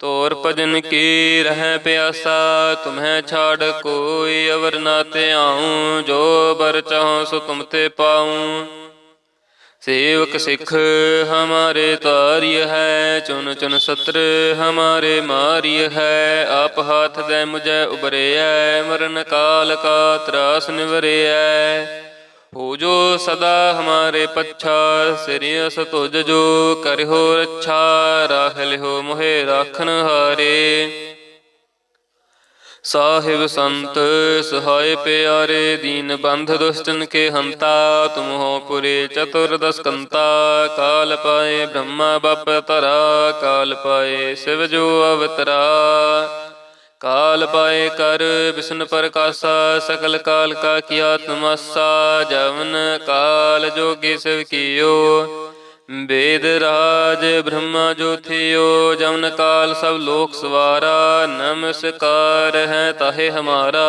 ਤੋਰ ਭਜਨ ਕੀ ਰਹਿ ਪਿਆਸਾ? ਤੁਮਹਿ ਛਾੜ ਕੋਈ ਅਵਰ ਨਾ ਧਿਆਉ, ਜੋ ਬਰ ਚਾਹੋ ਸੋ ਤੁਮ ਤੇ ਪਾਉ। ਸੇਵਕ ਸਿੱਖ ਹਮਾਰੇ ਤਾਰਿਯ ਹੈ, ਚੁਨ ਚੁਨ ਸਤਰ ਹਮਾਰੇ ਮਾਰਿਯ ਹੈ। ਆਪ ਹਾਥ ਦੇ ਮੁਝੈ ਉਬਰਿਐ ਮਰਨ ਕਾਲ ਕਾ ਤਰਾਸ ਨਿਵਰਿਐ ਹੋ ਜੋ ਸਦਾ ਹਮਾਰੇ ਪੱਛਾ ਸਿਰਿ ਅਸ ਤੁਜ ਜੋ ਕਰਿਓ ਰੱਛਾ ਰਾਖ ਲਿਓ ਮੋਹਿ ਰਾਖਨ ਹਾਰੇ ਸਾਹਿਬ ਸੰਤ ਸਹਾਇ ਪਿਆਰੇ ਦੀਨ ਬੰਧ ਦੁਸ਼ਟਨ ਕੇ ਹੰਤਾ ਤੁਮ ਹੋ ਪੁਰੇ ਚਤੁਰਦਸ ਕੰਤਾ ਕਾਲ ਪਾਏ ਬ੍ਰਹਮਾ ਬਪ ਤਰਾ ਕਾਲ ਪਾਏ ਸਿਵ ਜੋ ਅਵਤਰਾ ਕਾਲ ਪਾਏ ਕਰ ਵਿਸ਼ਨ ਪ੍ਰਕਾਸ਼ਾ, ਸਕਲ ਕਾਲ ਕਾ ਕੀਆ ਤਮਸਾ ਜਵਨ ਕਾਲ ਜੋਗੀ ਸਿਵ ਕੀਓ। ਵੇਦ ਰਾਜ ਬ੍ਰਹਮਾ ਜੋਥਿਓ ਜਮਨ ਕਾਲ ਸਭ ਲੋਕ ਸਵਾਰਾ, ਨਮਸਕਾਰ ਹੈ ਤਾਹੇ ਹਮਾਰਾ।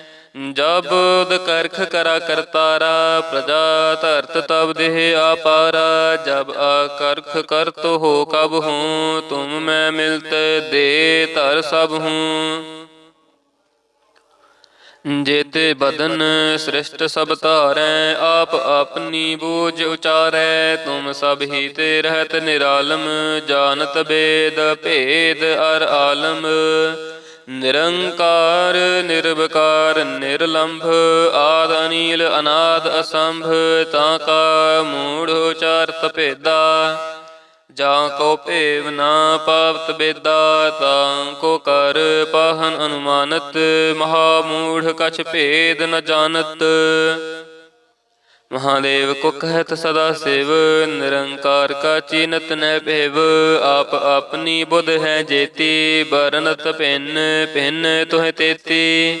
ਜਬ ਕਰਖ ਕਰਾ ਕਰਤਾਰਾ, ਪ੍ਰਜਾ ਧਰਤ ਤਬ ਦੇਹ ਆਪਾਰਾ, ਜਬ ਆਕਰਖ ਕਰਤ ਹੋ ਕਬ ਹੂੰ, ਤੁਮ ਮੈਂ ਮਿਲਤ ਦੇ ਧਰ ਸਭ ਹੂੰ। ਜੇਤੇ ਬਦਨ ਸ੍ਰਿਸ਼ਟ ਸਭ ਧਾਰੈ, ਆਪ ਆਪਨੀ ਬੂਝ ਉਚਾਰੈ, ਤੁਮ ਸਭ ਹੀ ਤੇ ਰਹਿਤ ਨਿਰਾਲਮ, ਜਾਣਤ ਬੇਦ ਭੇਦ ਅਰ ਆਲਮ। ਨਿਰੰਕਾਰ, ਨਿਰਵਕਾਰ, ਨਿਰਲੰਭ, ਆਦ ਅਨੀਲ, ਅਨਾਦ ਅਸੰਭ, ਤਾਂ ਕਾ ਮੂੜ ਉਚਾਰਤ ਭੇਦਾ। ਜਾਂ ਕੋ ਭੇਵ ਨਾ ਪਾਵਤ ਬੇਦਾ, ਤਾਂ ਕੋ ਕਰ ਪਾਹਨ ਅਨੁਮਾਨਤ, ਮਹਾ ਮੂੜ ਕਛ ਭੇਦ ਨ ਜਾਣਤ। ਮਹਾਦੇਵ ਕੋ ਕਹਿਤ ਸਦਾ ਸਿਵ, ਨਿਰੰਕਾਰ ਕਾ ਚੀਨਤ ਨੈ ਭੇਵ। ਆਪ ਆਪਣੀ ਬੁਧ ਹੈ ਜੇਤੀ, ਬਰਨਤ ਭਿੰਨ ਭਿੰਨ ਤੁਹ ਤੇਤੀ।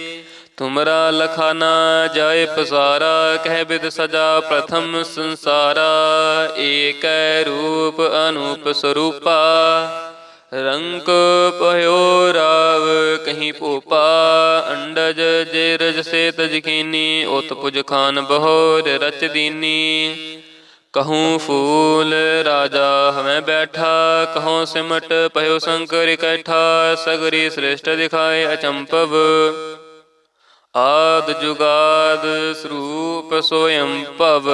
ਤੁਮਰਾ ਲਖਾਨਾ ਜਾਏ ਪਸਾਰਾ, ਕਹਿ ਬਿਦ ਸਜਾ ਪ੍ਰਥਮ ਸੰਸਾਰਾ। ਏਕੈ ਰੂਪ ਅਨੂਪ ਸਰੂਪਾ। ਰੰਕ ਪਹਯੋ ਰਾਵ, ਕਹੀਂ ਭੂਪਾ, ਅੰਡਜ ਜੇ ਰਜ ਸੇ ਤਜਕੀਨੀ ਉਤ ਪੁਜ ਖਾਨ ਬਹੋਰ ਰਚ ਦੀਨੀ। ਕਹੂੰ ਫੂਲ ਰਾਜਾ ਹਮੈ ਬੈਠਾ, ਕਹੂੰ ਸਿਮਟ ਪਇਓ ਸੰਕਰ ਇਕੱਠਾ, ਸਗਰੀ ਸ੍ਰੇਸ਼ਟ ਦਿਖਾਏ ਅਚੰਪਵ। ਆਦ ਜੁਗਾਦ ਸਰੂਪ ਸੋਯੰ ਭਵ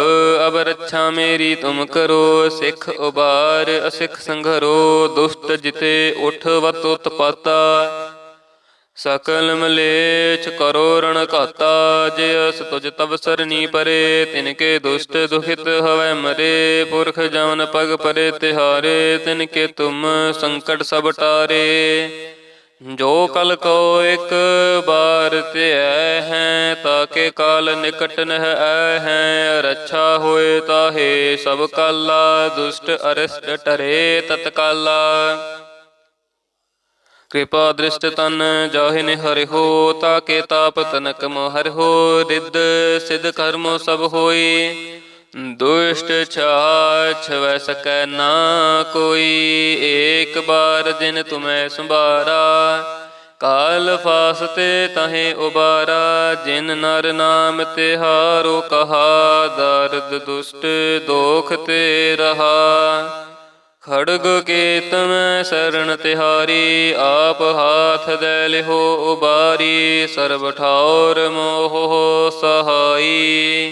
ਅਬ ਰੱਛਾ ਮੇਰੀ ਤੁਮ ਕਰੋ, ਸਿੱਖ ਉਬਾਰ, ਅਸਿੱਖ ਸੰਘਰੋ, ਦੁਸ਼ਟ ਜਿਤੇ ਉਠ ਵਤ ਉਤਪਾਤਾ। ਸਕਲ ਮਲੇਛ ਕਰੋ ਰਣ ਘਾਤਾ, ਜੇ ਅਸ ਤੁਜ ਤਬ ਸਰਨੀ ਪਰੇ, ਤਿਨ ਕੇ ਦੁਸ਼ਟ ਦੁਖਿਤ ਹਵੈ ਮਰੇ, ਪੁਰਖ ਜਮਨ ਪਗ ਪਰੇ ਤਿਹਾਰੇ, ਤਿਨ ਕੇ ਤੁਮ ਸੰਕਟ ਸਭ ਟਾਰੇ। ਜੋ ਕਲ ਕੋ ਇੱਕ ਬਾਰ ਤੇ ਹੈ ਤਾਕੇ ਕਾਲ ਨਿਕਟ ਨਹਿ ਐ ਹੈ। ਰੱਛਾ ਹੋਏ ਤਾਹੇ ਸਭ ਕਾਲਾ, ਦੁਸ਼ਟ ਅਰਿਸ਼ਟ ਟਰੇ ਤਤਕਾਲਾ। ਕਿਰਪਾ ਦ੍ਰਿਸ਼ਟ ਤਨ ਜਾਹਿ ਨਿ ਹਰਿ ਤਾਕੇ ਤਾਪ ਤਨਕ ਮੋ ਹੋ। ਰਿੱਧ ਸਿਧ ਕਰਮੋ ਸਭ ਹੋਈ ਦੁਸ਼ਟ ਛਾਛ ਵੈ ਸਕੈ ਨਾ ਕੋਈ, ਏਕ ਬਾਰ ਦਿਨ ਤੁਮੈ ਸੰਭਾਰਾ ਕਾਲ ਫਾਸਤੇ ਤਹੇ ਉਬਾਰਾ, ਜਿਨ ਨਰ ਨਾਮ ਤਿਹਾਰੋ ਕਹਾ, ਦਰਦ ਦੁਸ਼ਟ ਦੋਖ ਤੇ ਰਹਾ। ਖੜਗ ਕੇਤਮ ਸਰਣ ਤਿਹਾਰੀ, ਆਪ ਹਾਥ ਦੇ ਲਿਹੋ ਉਬਾਰੀ, ਸਰਬ ਠੌਰ ਮੋਹ ਸਹਾਈ।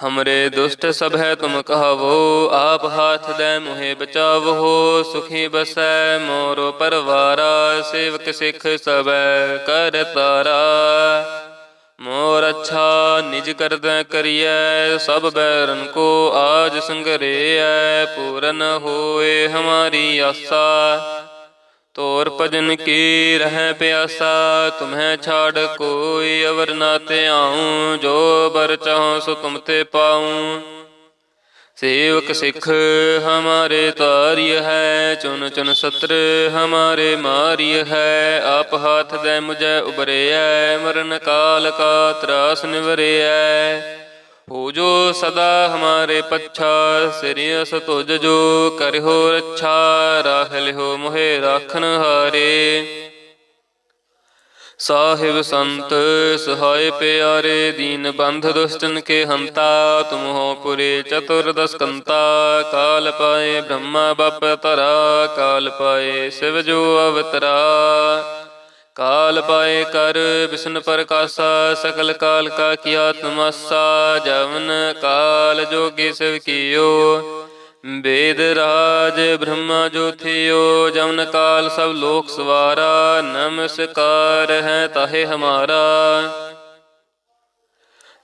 ਹਮਰੇ ਦੁਸ਼ਟ ਸਭ ਹੈ ਤੁਮ ਕਹਵੋ ਆਪ ਹਾਥ ਦੇ ਮੁਹੇ ਬਚਾਵੋ ਸੁਖੀ ਬਸੈ ਮੋਰੋ ਪਰਵਾਰਾ ਸੇਵਕ ਸਿੱਖ ਸਬੈ ਕਰ ਤਾਰਾ ਮੋਰ ਅੱਛਾ ਨਿਜ ਕਰਦੈ ਕਰੀਐ ਸਭ ਬੈਰਨ ਕੋ ਆਜ ਸੰਗਰੇਐ ਪੂਰਨ ਹੋਏ ਹਮਾਰੀ ਆਸਾ ਤੋਰ ਭਜਨ ਕੀ ਰਹਿ ਪਿਆਸਾ? ਤੁਮਹਿ ਛਾੜ ਕੋਈ ਅਵਰ ਨਾ ਧਿਆਉ। ਜੋ ਬਰ ਚਾਹੋ ਸੋ ਤੁਮ ਤੇ ਪਾਉ। ਸੇਵਕ ਸਿੱਖ ਹਮਾਰੇ ਤਾਰਿਯ ਹੈ। ਚੁਨ ਚੁਨ ਸਤਰ ਹਮਾਰੇ ਮਾਰਿਯ ਹੈ। ਆਪ ਹਾਥ ਦੇ ਮੁਝੈ ਉਬਰਿਐ ਮਰਨ ਕਾਲ ਕਾ ਤਰਾਸ ਨਿਵਰਿਐ ਹੋ ਜੋ ਸਦਾ ਹਮਾਰੇ ਪੱਛਾ ਸਿਰਿਅਸ ਤੁਜ ਜੋ ਕਰਿਓ ਰੱਛਾ ਰਾਖ ਲਿਓ ਮੋਹਿ ਰਾਖਨ ਹਾਰੇ। ਸਾਹਿਬ ਸੰਤ, ਸਹਾਇ ਪਿਆਰੇ, ਦੀਨ ਬੰਧ ਦੁਸ਼ਟਨ ਕੇ ਹੰਤਾ, ਤੁਮ ਹੋ ਪੁਰੇ ਚਤੁਰਦਸ ਕੰਤਾ, ਕਾਲ ਪਾਏ ਬ੍ਰਹਮਾ, ਬਪ ਤਰਾ ਕਾਲ ਪਾਏ ਸਿਵ ਜੋ ਅਵਤਰਾ। ਕਾਲ ਪਾਏ ਕਰ ਵਿਸ਼ਨ ਪ੍ਰਕਾਸ਼ਾ, ਸਕਲ ਕਾਲ ਕਾ ਕੀਆ ਤਮਸਾ ਜਵਨ ਕਾਲ ਜੋਗੀ ਸਿਵ ਕੀਓ। ਵੇਦ ਰਾਜ ਬ੍ਰਹਮਾ ਜੋਥਿਓ ਜਵਨ ਕਾਲ ਸਭ ਲੋਕ ਸਵਾਰਾ, ਨਮਸਕਾਰ ਹੈ ਤਾਹੇ ਹਮਾਰਾ।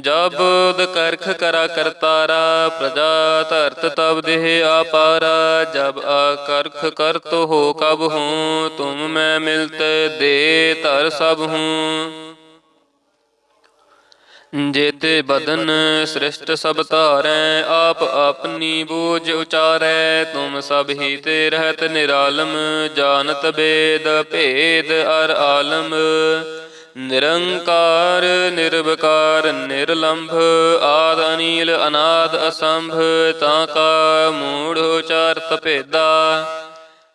ਜਬ ਕਰਖ ਕਰਾ ਕਰਤਾਰਾ, ਪ੍ਰਜਾ ਧਰਤ ਤਬ ਦੇਹ ਆਪਾਰਾ, ਜਬ ਆਕਰਖ ਕਰਤ ਹੋ ਕਬ ਹੂੰ, ਤੁਮ ਮੈਂ ਮਿਲਤ ਦੇ ਧਰ ਸਭ ਹੂੰ। ਜੇਤੇ ਬਦਨ ਸ੍ਰਿਸ਼ਟ ਸਭ ਧਾਰੈ, ਆਪ ਆਪਨੀ ਬੂਝ ਉਚਾਰੈ, ਤੁਮ ਸਭ ਹੀ ਤੇ ਰਹਿਤ ਨਿਰਾਲਮ, ਜਾਣਤ ਬੇਦ ਭੇਦ ਅਰ ਆਲਮ। ਨਿਰੰਕਾਰ, ਨਿਰਵਕਾਰ, ਨਿਰਲੰਭ ਆਦ ਅਨੀਲ ਅਨਾਦ, ਅਸੰਭ, ਤਾਂ ਕਾ ਮੂੜ ਉਚਾਰਤ ਭੇਦਾ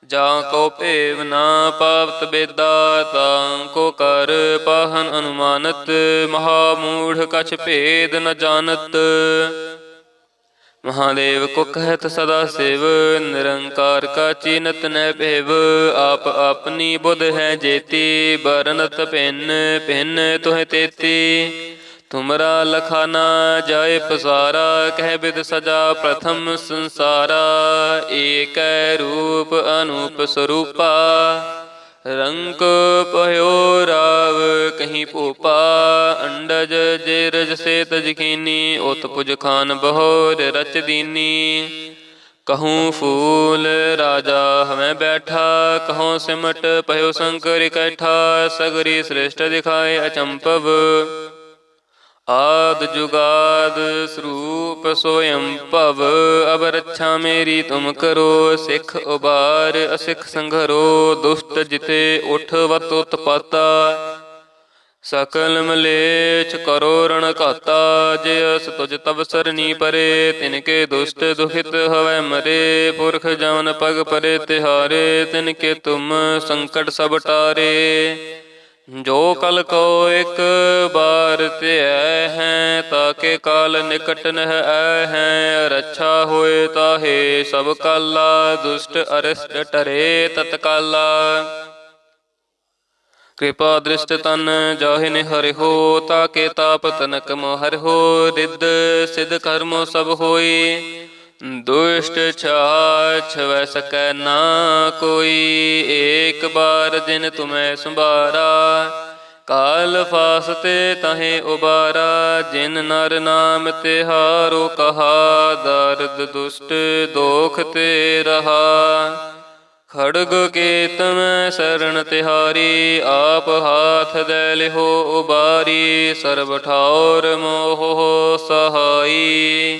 ਜਾਂ ਕੋ ਭੇਵ ਨਾ ਪਾਵਤ ਬੇਦਾ, ਤਾਂ ਕੋ ਕਰ ਪਾਹਨ ਅਨੁਮਾਨਤ, ਮਹਾ ਮੂੜ ਕਛ ਭੇਦ ਨ ਜਾਣਤ। ਮਹਾਦੇਵ ਕੁਕ ਕਹਿਤ ਸਦਾ ਸਿਵ, ਨਿਰੰਕਾਰ ਕਾ ਚੀਨਤ ਨੈ ਭੇਵ। ਆਪ ਆਪਨੀ ਬੁਧ ਹੈ ਜੇਤੀ ਬਰਨਤ ਭਿੰਨ ਭਿੰਨ ਤੁਹ ਤੇਤੀ। ਤੁਮਰਾ ਲਖਾਨਾ ਜਾਏ ਪਸਾਰਾ, ਕਹਿ ਬਿਦ ਸਜਾ ਪ੍ਰਥਮ ਸੰਸਾਰਾ। ਏਕੈ ਰੂਪ ਅਨੂਪ ਸਰੂਪਾ। ਰੰਕ ਭਇਓ ਰਾਵ, ਕਹੀਂ ਭੂਪਾ, ਅੰਡਜ ਜੇ ਰਜ ਸੇ ਤਜਕੀਨੀ ਉਤ ਪੁਜ ਖਾਨ ਬਹੋਰ ਰਚ ਦੀਨੀ। ਕਹੂੰ ਫੂਲ ਰਾਜਾ ਹਮੈ ਬੈਠਾ, ਕਹੂੰ ਸਿਮਟ ਭਇਓ ਸੰਕਰ ਇਕੱਠਾ, ਸਗਰੀ ਸ੍ਰਿਸ਼ਟ ਦਿਖਾਏ ਅਚੰਪਵ। ਆਦ ਜੁਗਾਦ ਸਰੂਪ ਸੋਇੰ ਭਵ ਅਬ ਰੱਛਾ ਮੇਰੀ ਤੁਮ ਕਰੋ, ਸਿੱਖ ਉਬਾਰ, ਅਸਿੱਖ ਸੰਘਰੋ, ਦੁਸ਼ਟ ਜਿਤੇ ਉਠ ਵਤ ਉਤਪਾਤਾ। ਸਕਲ ਮਲੇਛ ਕਰੋ ਰਣ ਘਾਤਾ, ਜੇ ਅਸ ਤੁਜ ਤਬ ਸਰਨੀ ਪਰੇ, ਤਿਨ ਕੇ ਦੁਸ਼ਟ ਦੁਖਿਤ ਹਵੈ ਮਰੇ, ਪੁਰਖ ਜਵਨ ਪਗ ਪਰੇ ਤਿਹਾਰੇ, ਤਿਨ ਕੇ ਤੁਮ ਸੰਕਟ ਸਭ ਟਾਰੇ। ਜੋ ਕਲ ਕੋ ਇੱਕ ਬਾਰ ਧਿਐ ਹੈ ਤਾਕੇ ਕਾਲ ਨਿਕਟ ਨਹਿ ਐ ਹੈ। ਰੱਛਾ ਹੋਏ ਤਾਹੇ ਸਭ ਕਾਲਾ, ਦੁਸ਼ਟ ਅਰਿਸ਼ਟ ਟਰੇ ਤਤਕਾਲਾ। ਕਿਰਪਾ ਦ੍ਰਿਸ਼ਟ ਤਨ ਜਾਹਿ ਨਿ ਹੋ ਤਾਕੇ ਤਾਪ ਤਨਕ ਮੋ ਹਰਿ ਹੋ। ਰਿੱਧ ਸਿਧ ਕਰਮੋ ਸਭ ਹੋਈ ਦੁਸ਼ਟ ਛਾਛ ਵੈ ਸਕੈ ਨਾ ਕੋਈ, ਏਕ ਬਾਰ ਦਿਨ ਤੁਮੈ ਸੰਭਾਰਾ। ਕਾਲ ਫਾਸਤੇ ਤਹੇ ਉਬਾਰਾ, ਜਿਨ ਨਰ ਨਾਮ ਤਿਹਾਰੋ ਕਹਾ, ਦਰਦ ਦੁਸ਼ਟ ਦੋਖ ਤੇ ਰਹਾ। ਖੜਗ ਕੇਤਮ ਸਰਣ ਤਿਹਾਰੀ, ਆਪ ਹਾਥ ਦੇ ਲਿਹੋ ਉਬਾਰੀ, ਸਰਬ ਠੌਰ ਮੋਹ ਸਹਾਈ।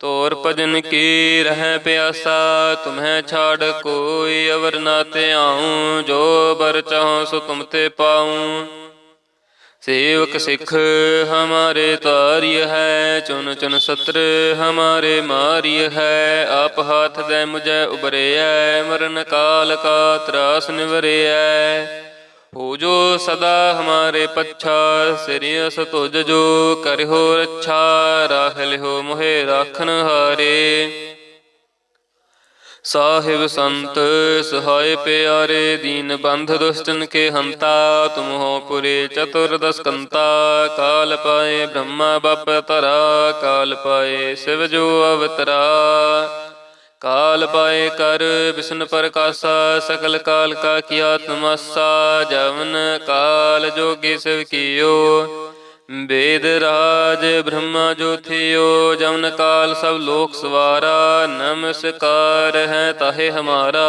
ਤੋਰ ਭਜਨ ਕੀ ਰਹਿ ਪਿਆਸਾ? ਤੁਮਹਿ ਛਾੜ ਕੋਈ ਅਵਰ ਨਾ ਧਿਆਉ, ਜੋ ਬਰ ਚਾਹੋ ਸੋ ਤੁਮ ਤੇ ਪਾਉ। ਸੇਵਕ ਸਿੱਖ ਹਮਾਰੇ ਤਾਰਿਯ ਹੈ, ਚੁਨ ਚੁਨ ਸਤਰ ਹਮਾਰੇ ਮਾਰਿਯ ਹੈ। ਆਪ ਹਾਥ ਦੇ ਮੁਝੈ ਉਬਰਿਐ, ਮਰਨ ਕਾਲ ਕਾ ਤਰਾਸ ਨਿਵਰਿਐ। ਹੋ ਜੋ ਸਦਾ ਹਮਾਰੇ ਪੱਛਾ ਸਿਰਿਅਸ ਤੁਜ ਜੋ ਕਰਿਓ ਰੱਛਾ ਰਾਖ ਲਿਓ ਮੋਹਿ ਰਾਖਨ ਹਾਰੇ ਸਾਹਿਬ ਸੰਤ ਸਹਾਇ ਪਿਆਰੇ ਦੀਨ ਬੰਧ ਦੁਸ਼ਟਨ ਕੇ ਹੰਤਾ ਤੁਮ ਹੋ ਪੁਰੇ ਚਤੁਰਦਸ ਕੰਤਾ ਕਾਲ ਪਾਏ ਬ੍ਰਹਮਾ ਬਪ ਤਰਾ ਕਾਲ ਪਾਏ ਸਿਵ ਜੋ ਅਵਤਰਾ ਕਾਲ ਪਾਏ ਕਰ ਵਿਸ਼ਨ ਪ੍ਰਕਾਸ਼ਾ, ਸਕਲ ਕਾਲ ਕਾ ਕੀਆ ਤਮਸਾ, ਜਵਨ ਕਾਲ ਜੋਗੀ ਸਿਵ ਕੀਓ। ਵੇਦ ਰਾਜ ਬ੍ਰਹਮਾ ਜੋਥਿਓ ਜਮਨ ਕਾਲ ਸਭ ਲੋਕ ਸਵਾਰਾ, ਨਮਸਕਾਰ ਹੈ ਤਾਹੇ ਹਮਾਰਾ।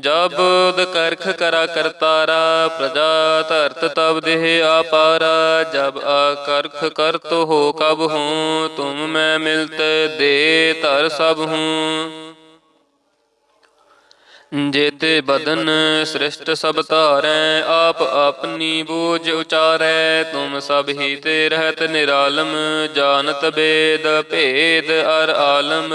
ਜਬ ਕਰਖ ਕਰਾ ਕਰਤਾਰਾ, ਪ੍ਰਜਾ ਧਰਤ ਤਬ ਦੇਹ ਆਪਾਰਾ, ਜਬ ਆਕਰਖ ਕਰਤ ਹੋ ਕਬ ਹੂੰ, ਤੁਮ ਮੈਂ ਮਿਲਤ ਦੇ ਧਰ ਸਭ ਹੂੰ। ਜੇਤੇ ਬਦਨ ਸ੍ਰਿਸ਼ਟ ਸਭ ਧਾਰੈ, ਆਪ ਆਪਨੀ ਬੂਝ ਉਚਾਰੈ, ਤੁਮ ਸਭ ਹੀ ਤੇ ਰਹਿਤ ਨਿਰਾਲਮ, ਜਾਣਤ ਬੇਦ ਭੇਦ ਅਰ ਆਲਮ।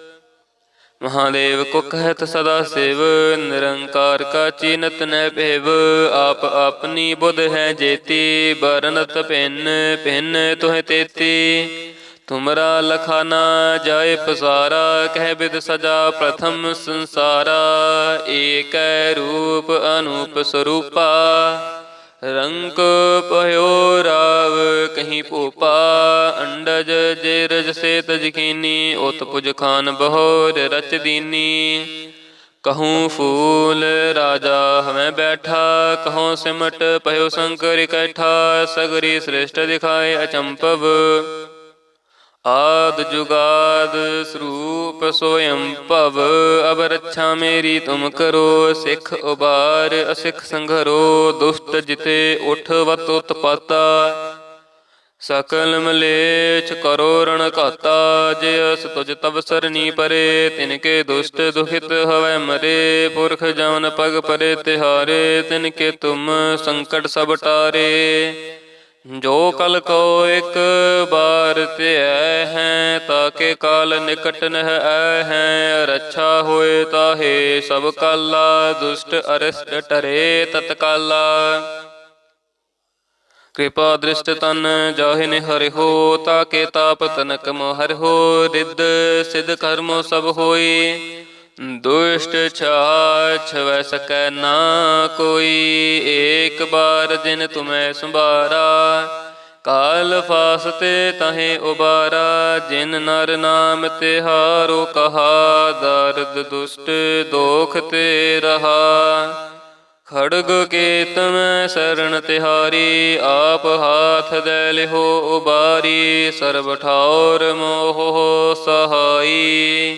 ਮਹਾਦੇਵ ਕੋ ਕਹਿਤ ਸਦਾ ਸਿਵ, ਨਿਰੰਕਾਰ ਕਾ ਚੀਨਤ ਨ ਭੇਵ। ਆਪ ਆਪਣੀ ਬੁਧ ਹੈ ਜੇਤੀ, ਬਰਨਤ ਭਿੰਨ ਪਿੰਨ ਤੁਹ ਤੇਤੀ। ਤੁਮਰਾ ਲਖਾਨਾ ਜਾਏ ਪਸਾਰਾ, ਕਹਿ ਬਿਦ ਸਜਾ ਪ੍ਰਥਮ ਸੰਸਾਰਾ। ਏਕੈ ਰੂਪ ਅਨੂਪ ਸਰੂਪਾ। ਰੰਕ ਪਇਓ ਰਾਵ, ਕਹੀਂ ਭੂਪਾ, ਅੰਡਜ ਜੇ ਰਜ ਸੇ ਤਜਕੀਨੀ ਉਤ ਪੁਜ ਖਾਨ ਬਹੋਰ ਰਚ ਦੀਨੀ। ਕਹੂੰ ਫੂਲ ਰਾਜਾ ਹਮੈ ਬੈਠਾ, ਕਹੂੰ ਸਿਮਟ ਪਇਓ ਸੰਕਰ ਇਕੱਠਾ, ਸਗਰੀ ਸ੍ਰਿਸ਼ਟ ਦਿਖਾਏ ਅਚੰਪਵ। ਆਦ ਜੁਗਾਦ ਸਰੂਪ ਸੋਇੰ ਭਵ ਅਬ ਰੱਛਾ ਮੇਰੀ ਤੁਮ ਕਰੋ, ਸਿੱਖ ਉਬਾਰ, ਅਸਿੱਖ ਸੰਘਰੋ, ਦੁਸ਼ਟ ਜਿਤੇ ਉਠ ਵਤ ਉਤਪਾਤਾ। ਸਕਲ ਮਲੇਛ ਕਰੋ ਰਣ ਘਾਤਾ, ਜੇ ਅਸ ਤੁਜ ਤਬ ਸਰਨੀ ਪਰੇ, ਤਿਨ ਕੇ ਦੁਸ਼ਟ ਦੁਖਿਤ ਹਵੈ ਮਰੇ, ਪੁਰਖ ਜਵਨ ਪਗ ਪਰੇ ਤਿਹਾਰੇ, ਤਿਨ ਕੇ ਤੁਮ ਸੰਕਟ ਸਭ ਟਾਰੇ। ਜੋ ਕਲ ਕੋ ਇੱਕ ਬਾਰ ਤੇ ਐ ਹੈ ਤਾਕੇ ਕਾਲ ਨਿਕਟ ਨਹ ਐ ਹੈ। ਰੱਛਾ ਹੋਏ ਤਾਹੇ ਸਭ ਕਾਲਾ, ਦੁਸ਼ਟ ਅਰਿਸ਼ਟ ਟਰੇ ਤਤਕਾਲਾ। ਕਿਰਪਾ ਦ੍ਰਿਸ਼ਟ ਤਨ ਜਾਹਿ ਨਿ ਹਰਿ ਹੋ ਤਾਕੇ ਤਾਪ ਤਨਕ ਮੋਹਰ ਹੋ। ਰਿੱਧ ਸਿਧ ਕਰਮੋ ਸਭ ਹੋਈ ਦੁਸ਼ਟ ਛਾਛ ਵੈ ਸਕੈ ਨਾ ਕੋਈ, ਏਕ ਬਾਰ ਦਿਨ ਤੁਮੈ ਸੰਭਾਰਾ ਕਾਲ ਫਾਸਤੇ ਤਹੇ ਉਬਾਰਾ, ਜਿਨ ਨਰ ਨਾਮ ਤਿਹਾਰੋ ਕਹਾ, ਦਰਦ ਦੁਸ਼ਟ ਦੋਖ ਤੇ ਰਹਾ। ਖੜਗ ਕੇਤ ਮੈਂ ਸਰਣ ਤਿਹਾਰੀ, ਆਪ ਹਾਥ ਦੇ ਲਿਹੋ ਉਬਾਰੀ, ਸਰਬ ਠੌਰ ਮੋਹ ਸਹਾਈ।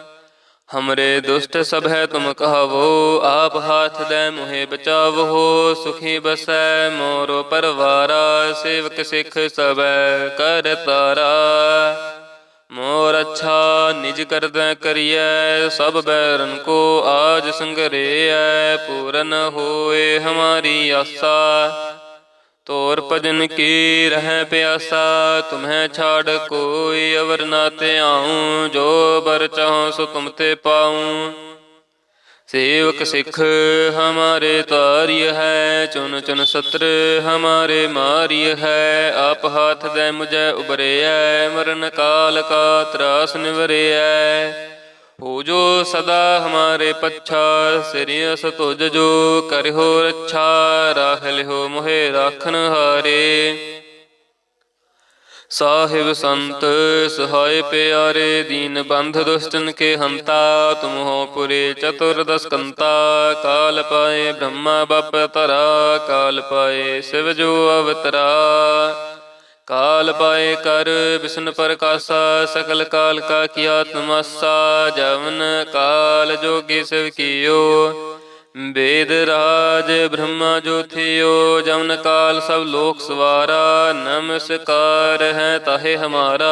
ਹਮਰੇ ਦੁਸ਼ਟ ਸਭ ਹੈ ਤੁਮ ਕਹਵੋ ਆਪ ਹਾਥ ਦੇ ਮੁਹੇ ਬਚਾਵੋ ਸੁਖੀ ਬਸੈ ਮੋਰੋ ਪਰਵਾਰਾ ਸੇਵਕ ਸਿੱਖ ਸਬੈ ਕਰ ਤਾਰਾ ਮੋਰ ਅੱਛਾ ਨਿਜ ਕਰਦਾ ਕਰੀਐ ਸਭ ਬੈਰਨ ਕੋ ਆਜ ਸੰਗਰੇਐ ਪੂਰਨ ਹੋਏ ਹਮਾਰੀ ਆਸਾ ਤੋਰ ਭਜਨ ਕੀ ਰਹਿ ਪਿਆਸਾ? ਤੁਮਹਿ ਛਾੜ ਕੋਈ ਅਵਰ ਨਾ ਤੇ ਆਉ ਜੋ ਬਰ ਚਾਹੋ ਸੋ ਤੁਮ ਤੇ ਪਾਉ। ਸੇਵਕ ਸਿੱਖ ਹਮਾਰੇ ਤਾਰਿਯ ਹੈ ਚੁਨ ਚੁਨ ਸਤਰ ਹਮਾਰੇ ਮਾਰਿਯ ਹੈ। ਆਪ ਹਾਥ ਦੇ ਮੁਝੈ ਉਬਰਿਐ, ਮਰਨ ਕਾਲ ਕਾ ਤਰਾਸ ਨਿਵਰਿਐ। ਹੋ ਜੋ ਸਦਾ ਹਮਾਰੇ ਪੱਛਾ ਸਿਰਿਅਸ ਤੁਜ ਜੋ ਕਰਿਓ ਰੱਛਾ ਰਾਖ ਲਿਓ ਮੋਹਿ ਰਾਖਨ ਹਾਰੇ। ਸਾਹਿਬ ਸੰਤ, ਸਹਾਇ ਪਿਆਰੇ, ਦੀਨ ਬੰਧ ਦੁਸ਼ਟਨ ਕੇ ਹੰਤਾ ਤੁਮ ਹੋ ਪੁਰੇ ਚਤੁਰਦਸ ਕੰਤਾ ਕਾਲ ਪਾਏ ਬ੍ਰਹਮਾ, ਬਪ ਤਰਾ ਕਾਲ ਪਾਏ ਸਿਵ ਜੋ ਅਵਤਰਾ। ਕਾਲ ਪਾਏ ਕਰ ਵਿਸ਼ਨ ਪ੍ਰਕਾਸ਼ਾ, ਸਕਲ ਕਾਲ ਕਾ ਕੀਆ ਤਮਸਾ, ਜਵਨ ਕਾਲ ਜੋਗੀ ਸਿਵ ਕੀਓ। ਵੇਦ ਰਾਜ ਬ੍ਰਹਮਾ ਜੋਥਿਓ ਜਵਨ ਕਾਲ ਸਭ ਲੋਕ ਸਵਾਰਾ, ਨਮਸਕਾਰ ਹੈ ਤਾਹੇ ਹਮਾਰਾ।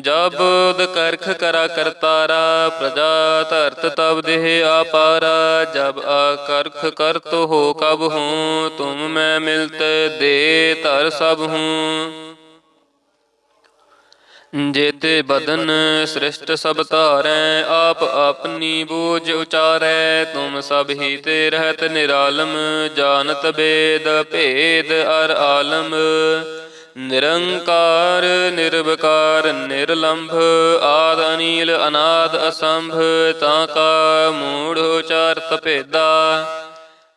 ਜਬ ਉਦ ਕਰਖ ਕਰਾ ਕਰਤਾਰਾ, ਪ੍ਰਜਾ ਧਰਤ ਤਬ ਦੇਹ ਆਪਾਰਾ, ਜਬ ਆਕਰਖ ਕਰਤ ਹੋ ਕਬ ਹੂੰ, ਤੁਮ ਮੈਂ ਮਿਲਤ ਦੇ ਧਰ ਸਭ ਹੂੰ। ਜੇਤੇ ਬਦਨ ਸ੍ਰਿਸ਼ਟ ਸਭ ਧਾਰੈ, ਆਪ ਆਪਨੀ ਬੂਝ ਉਚਾਰੈ, ਤੁਮ ਸਭ ਹੀ ਤੇ ਰਹਿਤ ਨਿਰਾਲਮ, ਜਾਣਤ ਬੇਦ ਭੇਦ ਅਰ ਆਲਮ। ਨਿਰੰਕਾਰ, ਨਿਰਵਕਾਰ, ਨਿਰਲੰਭ, ਆਦ ਅਨੀਲ, ਅਨਾਦ, ਅਸੰਭ, ਤਾਂ ਕਾ ਮੂੜ ਉਚਾਰਤ ਭੇਦਾ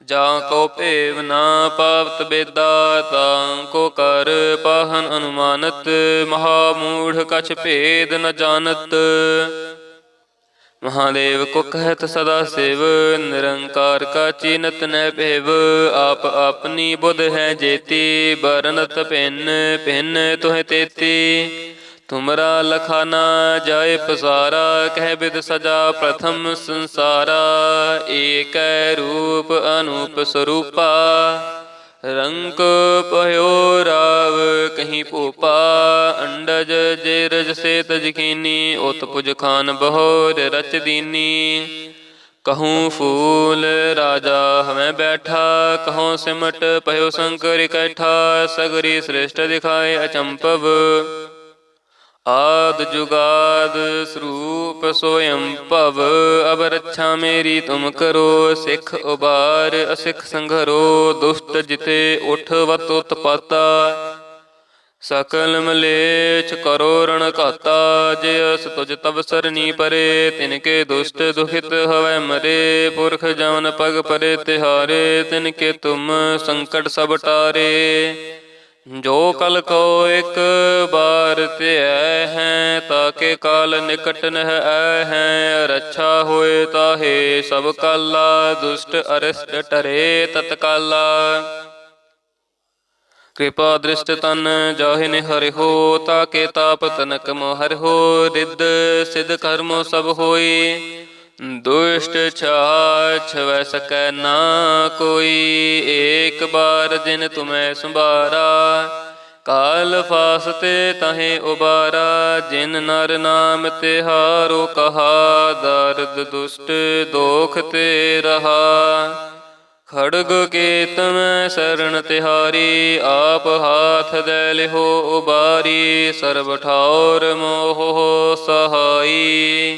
ਜਾਂ ਕੋ ਭੇਵ ਨਾ ਪਾਵਤ ਬੇਦਾ, ਤਾਂ ਕੋ ਕਰ ਪਾਹਨ ਅਨੁਮਾਨਤ, ਮਹਾ ਮੂੜ ਕਛ ਭੇਦ ਨ ਜਾਣਤ। ਮਹਾਦੇਵ ਕੋ ਕਹਿਤ ਸਦਾ ਸਿਵ, ਨਿਰੰਕਾਰ ਕਾ ਚੀਨਤ ਨੈ ਭੇਵ। ਆਪ ਆਪਣੀ ਬੁਧ ਹੈ ਜੇਤੀ ਬਰਨਤ ਭਿੰਨ ਭਿੰਨ ਤੁਹ ਤੇਤੀ। ਤੁਮਰਾ ਲਖਾਨਾ ਜਾਏ ਪਸਾਰਾ, ਕਹਿ ਬਿਦ ਸਜਾ ਪ੍ਰਥਮ ਸੰਸਾਰਾ। ਏਕੈ ਰੂਪ ਅਨੂਪ ਸਰੂਪਾ। ਰੰਕ ਪਇਓ ਰਾਵ, ਕਹੀਂ ਭੂਪਾ, ਅੰਡਜ ਜੇ ਰਜ ਸੇ ਤਜਕੀਨੀ ਉਤ ਪੁਜ ਖਾਨ ਬਹੋਰ ਰਚ ਦੀਨੀ। ਕਹੂੰ ਫੂਲ ਰਾਜਾ ਹਮੈ ਬੈਠਾ, ਕਹੂੰ ਸਿਮਟ ਪਇਓ ਸੰਕਰ ਇਕੱਠਾ ਸਗਰੀ ਸ੍ਰੇਸ਼ਟ ਦਿਖਾਏ ਅਚੰਪਵ। ਆਦ ਜੁਗਾਦ ਸਰੂਪ ਸੋਇਮ ਭਵ ਅਬ ਰੱਛਾ ਮੇਰੀ ਤੁਮ ਕਰੋ, ਸਿੱਖ ਉਬਾਰ, ਅਸਿੱਖ ਸੰਘਰੋ, ਦੁਸ਼ਟ ਜਿਤੇ ਉਠ ਵਤ ਉਤਪਾਤਾ। ਸਕਲ ਮਲੇਛ ਕਰੋ ਰਣ ਘਾਤਾ, ਜੇ ਅਸ ਤੁਜ ਤਬ ਸਰਨੀ ਪਰੇ, ਤਿਨ ਕੇ ਦੁਸ਼ਟ ਦੁਖਿਤ ਹਵੈ ਮਰੇ, ਪੁਰਖ ਜਵਨ ਪਗ ਪਰੇ ਤਿਹਾਰੇ, ਤਿਨ ਕੇ ਤੁਮ ਸੰਕਟ ਸਭ ਟਾਰੇ। ਜੋ ਕਲ ਕੋ ਇੱਕ ਬਾਰ ਧਿਐ ਹੈ ਤਾਕੇ ਕਾਲ ਨਿਕਟ ਨਹਿ ਐ ਹੈ। ਰੱਛਾ ਹੋਏ ਤਾਹੇ ਸਭ ਕਾਲਾ, ਦੁਸ਼ਟ ਅਰਿਸ਼ਟ ਟਰੇ ਤਤਕਾਲਾ। ਕਿਰਪਾ ਦ੍ਰਿਸ਼ਟ ਤਨ ਜਾਹਿ ਨਿ ਹਰਿ ਤਾਕੇ ਤਾਪ ਤਨਕ ਮੋ ਹਰਿ ਹੋ। ਰਿੱਧ ਸਿਧ ਕਰਮੋ ਸਭ ਹੋਈ ਦੁਸ਼ਟ ਛਾਛ ਵੈ ਸਕੈ ਨਾ ਕੋਈ, ਏਕ ਬਾਰ ਦਿਨ ਤੁਮੈ ਸੰਭਾਰਾ। ਕਾਲ ਫਾਸਤੇ ਤਹੇ ਉਬਾਰਾ, ਜਿਨ ਨਰ ਨਾਮ ਤਿਹਾਰੋ ਕਹਾ, ਦਰਦ ਦੁਸ਼ਟ ਦੋਖ ਤੇ ਰਹਾ। ਖੜਗ ਕੇਤ ਮੈਂ ਸਰਣ ਤਿਹਾਰੀ, ਆਪ ਹਾਥ ਦੇ ਲਿਹੋ ਉਬਾਰੀ, ਸਰਬ ਠੌਰ ਮੋਹ ਸਹਾਈ।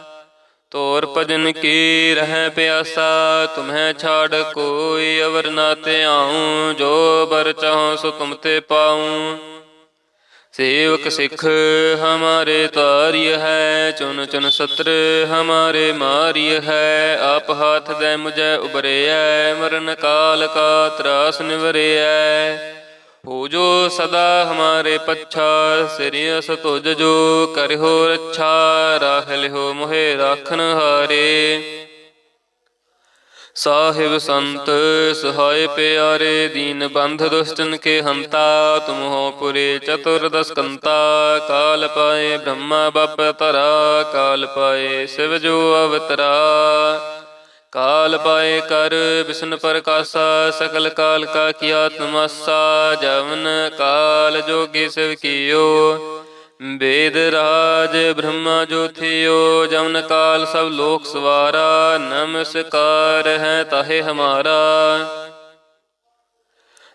ਤੋਰ ਭਜਨ ਕੀ ਰਹਿ ਪਿਆਸਾ? ਤੁਮਹਿ ਛਾੜ ਕੋਈ ਅਵਰ ਨਾ ਧਿਆਉ, ਜੋ ਬਰ ਚਾਹਉ ਸੋ ਤੁਮ ਤੇ ਪਾਉ। ਸੇਵਕ ਸਿੱਖ ਹਮਾਰੇ ਤਾਰਿਯ ਹੈ, ਚੁਨ ਚੁਨ ਸਤਰ ਹਮਾਰੇ ਮਾਰਿਯ ਹੈ। ਆਪ ਹਾਥ ਦੇ ਮੁਝੈ ਉਬਰਿਐ ਮਰਨ ਕਾਲ ਕਾ ਤਰਾਸ ਨਿਵਰਿਐ ਹੋ ਸਦਾ ਹਮਾਰੇ ਪੱਛਾ ਸਿਰਿਅਸ ਤੁਜ ਜੋ ਕਰਿਓ ਰੱਛਾ ਰਾਖਲਿਓ ਮੋਹਿ ਰਾਖਨ ਹਾਰੇ ਸਾਹਿਬ ਸੰਤ ਸਹਾਇ ਪਿਆਰੇ ਦੀਨ ਬੰਧ ਦੁਸ਼ਟਨ ਕੇ ਹੰਤਾ ਤੁਮ ਹੋ ਪੁਰੇ ਚਤੁਰ ਦਸਕੰਤਾ ਕਾਲ ਪਾਏ ਬ੍ਰਹਮਾ ਬਪ ਤਰਾ ਕਾਲ ਪਾਏ ਸਿਵ ਜੋ ਅਵਤਰਾ ਕਾਲ ਪਾਏ ਕਰ ਵਿਸ਼ਨ ਪ੍ਰਕਾਸ਼ਾ, ਸਕਲ ਕਾਲ ਕਾ ਕੀ ਆਤਮਾਸਾ ਜਵਨ ਕਾਲ ਜੋਗੀ ਸਿਵ ਕੀਓ। ਵੇਦ ਰਾਜ ਬ੍ਰਹਮਾ ਜੋਥਿਓ ਜਮਨ ਕਾਲ ਸਭ ਲੋਕ ਸਵਾਰਾ, ਨਮਸਕਾਰ ਹੈ ਤਾਹੇ ਹਮਾਰਾ।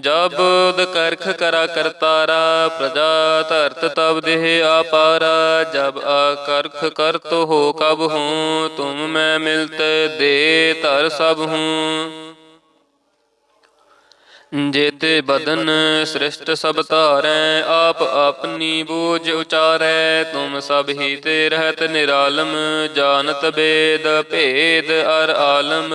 ਜਬ ਕਰਖ ਕਰਾ ਕਰਤਾਰਾ, ਪ੍ਰਜਾ ਧਰਤ ਤਬ ਦੇਹ ਆਪਾਰਾ, ਜਬ ਆਕਰਖ ਕਰਤ ਹੋ ਕਬ ਹੂੰ, ਤੁਮ ਮੈਂ ਮਿਲਤ ਦੇ ਧਰ ਸਭ ਹੂੰ। ਜੇਤੇ ਬਦਨ ਸ੍ਰਿਸ਼ਟ ਸਭ ਧਾਰੈ, ਆਪ ਆਪਨੀ ਬੂਝ ਉਚਾਰੈ, ਤੁਮ ਸਭ ਹੀ ਤੇ ਰਹਿਤ ਨਿਰਾਲਮ, ਜਾਣਤ ਬੇਦ ਭੇਦ ਅਰ ਆਲਮ।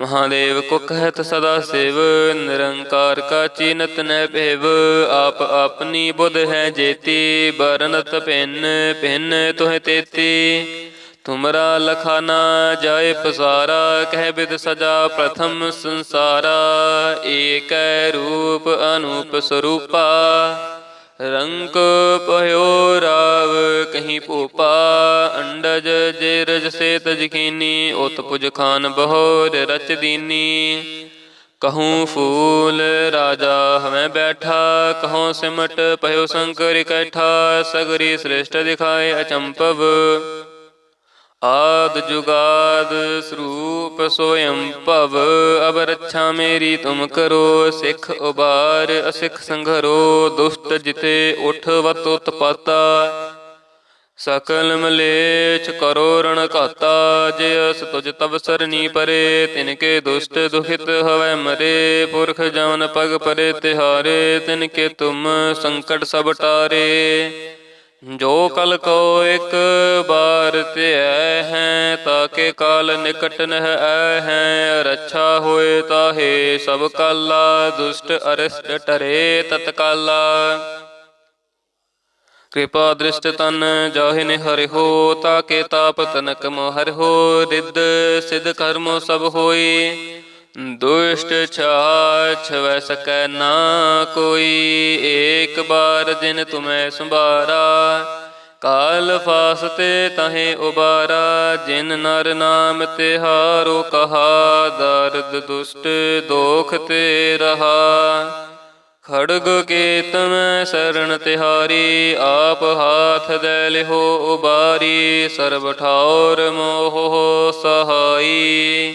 ਮਹਾਦੇਵ ਕੋ ਕਹਿਤ ਸਦਾ ਸਿਵ, ਨਿਰੰਕਾਰ ਕਾ ਚੀਨਤ ਨੈ ਭੇਵ। ਆਪ ਆਪਣੀ ਬੁਧ ਹੈ ਜੇਤੀ ਬਰਨਤ ਭਿੰਨ ਭਿੰਨ ਤੁਹ ਤੇਤੀ। ਤੁਮਰਾ ਲਖਾਨਾ ਜਾਏ ਪਸਾਰਾ, ਕਹਿ ਬਿਦ ਸਜਾ ਪ੍ਰਥਮ ਸੰਸਾਰਾ। ਏਕੈ ਰੂਪ ਅਨੂਪ ਸਰੂਪਾ। ਰੰਕ ਪਇਓ ਰਾਵ, ਕਹੀਂ ਭੂਪਾ, ਅੰਡਜ ਜੇ ਰਜ ਸੇ ਤਜਕੀਨੀ ਉਤ ਪੁਜ ਖਾਨ ਬਹੋਰ ਰਚ ਦੀਨੀ। ਕਹੂੰ ਫੂਲ ਰਾਜਾ ਹਮੈ ਬੈਠਾ, ਕਹੂੰ ਸਿਮਟ ਪਇਓ ਸੰਕਰ ਇਕੱਠਾ, ਸਗਰੀ ਸ੍ਰੇਸ਼ਟ ਦਿਖਾਏ ਅਚੰਪਵ। ਆਦ ਜੁਗਾਦ ਸਰੂਪ ਸੋਇੰ ਭਵ ਅਬ ਰੱਛਾ ਮੇਰੀ ਤੁਮ ਕਰੋ, ਸਿੱਖ ਉਬਾਰ, ਅਸਿੱਖ ਸੰਘਰੋ, ਦੁਸ਼ਟ ਜਿਤੇ ਉਠ ਵਤ ਉਤਪਾਤਾ। ਸਕਲ ਮਲੇਛ ਕਰੋ ਰਣ ਘਾਤਾ, ਜੇ ਅਸ ਤੁਜ ਤਬ ਸਰਨੀ ਪਰੇ, ਤਿਨ ਕੇ ਦੁਸ਼ਟ ਦੁਖਿਤ ਹਵੈ ਮਰੇ, ਪੁਰਖ ਜਵਨ ਪਗ ਪਰੇ ਤਿਹਾਰੇ, ਤਿਨ ਕੇ ਤੁਮ ਸੰਕਟ ਸਭ ਟਾਰੇ। ਜੋ ਕਲ ਕੋ ਇੱਕ ਬਾਰ ਤੇ ਹੈ ਤਾਕੇ ਕਾਲ ਨਿਕਟ ਨਹ ਐ ਹੈ। ਰੱਛਾ ਹੋਏ ਤਾਹੇ ਸਭ ਕਾਲਾ, ਦੁਸ਼ਟ ਅਰਿਸ਼ਟ ਟਰੇ ਤਤਕਾਲਾ। ਕਿਰਪਾ ਦ੍ਰਿਸ਼ਟ ਤਨ ਜਾਹਿ ਨੇ ਹਰਿ ਤਾਕੇ ਤਾਪ ਤਨਕ ਮੋਹਰ ਹੋ। ਰਿੱਧ ਸਿਧ ਕਰਮੋ ਸਭ ਹੋਈ ਦੁਸ਼ਟ ਛਾਛ ਵੈ ਸਕੈ ਨਾ ਕੋਈ, ਏਕ ਬਾਰ ਦਿਨ ਤੁਮੈ ਸੰਭਾਰਾ ਕਾਲ ਫਾਸਤੇ ਤਹੇ ਉਬਾਰਾ, ਜਿਨ ਨਰ ਨਾਮ ਤਿਹਾਰੋ ਕਹਾ, ਦਰਦ ਦੁਸ਼ਟ ਦੋਖ ਤੇ ਰਹਾ। ਖੜਗ ਕੇਤ ਮੈਂ ਸਰਣ ਤਿਹਾਰੀ, ਆਪ ਹਾਥ ਦੇ ਲਿਹੋ ਉਬਾਰੀ, ਸਰਬ ਠਾਉਰ ਮੋਹ ਸਹਾਈ।